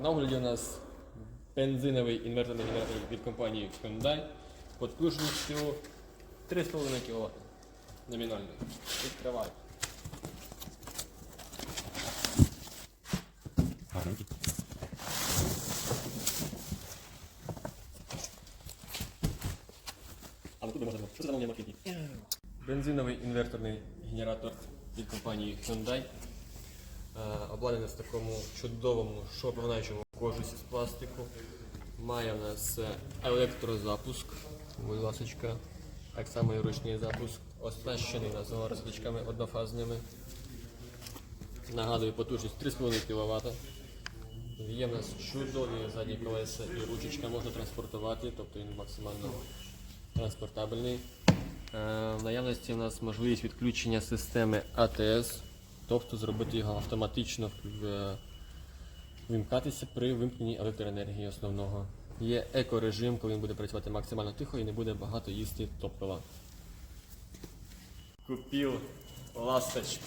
На огляді у нас бензиновий інверторний генератор від компанії Hyundai потужністю 3,5 кВт. Номінально. Відкривай. Гарненький. Але тут можна. Що це замовлення маркетинг? Бензиновий інверторний генератор від компанії Hyundai. Е, Обладнаний в такому чудовому шовпонаючому кожусі з пластику. Має в нас е, електрозапуск, будь ласочка. Так само і ручний запуск. Оснащений нас двома однофазними. Нагадую, потужність 3,5 кВт. Є в нас чудові задні колеса і ручечка можна транспортувати, тобто він максимально транспортабельний. Е, В наявності у нас можливість відключення системи АТС, тобто зробити його автоматично вимкатися при вимкненні електроенергії основного. Є екорежим, коли він буде працювати максимально тихо і не буде багато їсти топлива. Купив ласточку.